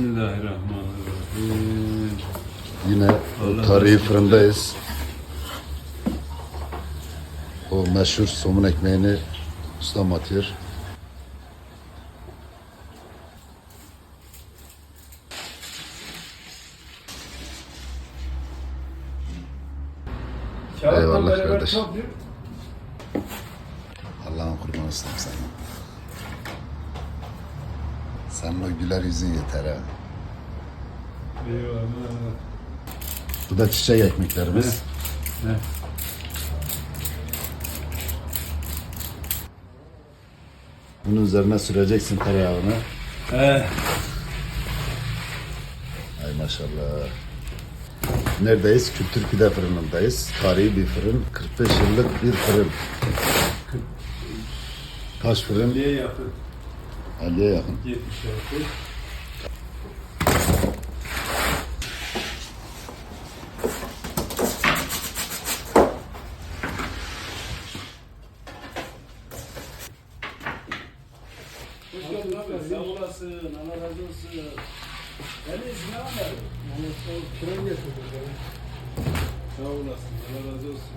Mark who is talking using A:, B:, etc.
A: Bismillahirrahmanirrahim.
B: Yine
A: Allah
B: tarihi fırındayız. O meşhur somun ekmeğini ustam atıyor. Eyvallah kardeş. Allah'ın kurbanı sana. Senin o güler yüzün yeter ha.
A: Eyvallah.
B: Bu da çiçek ekmeklerimiz.
A: Ne?
B: Bunun üzerine süreceksin tereyağını.
A: Eh,
B: Ay maşallah. Neredeyiz? Kültür Pide fırınındayız. Tarihi bir fırın. 45 yıllık bir fırın. Kaç fırın?
A: Niye yakın?
B: 50'ye yakın.
A: 76. Hoş geldin abi. Sağ olasın. Allah razı olsun. Yani izin
C: o tren getirdim.
A: Sağ olasın. Allah razı olsun.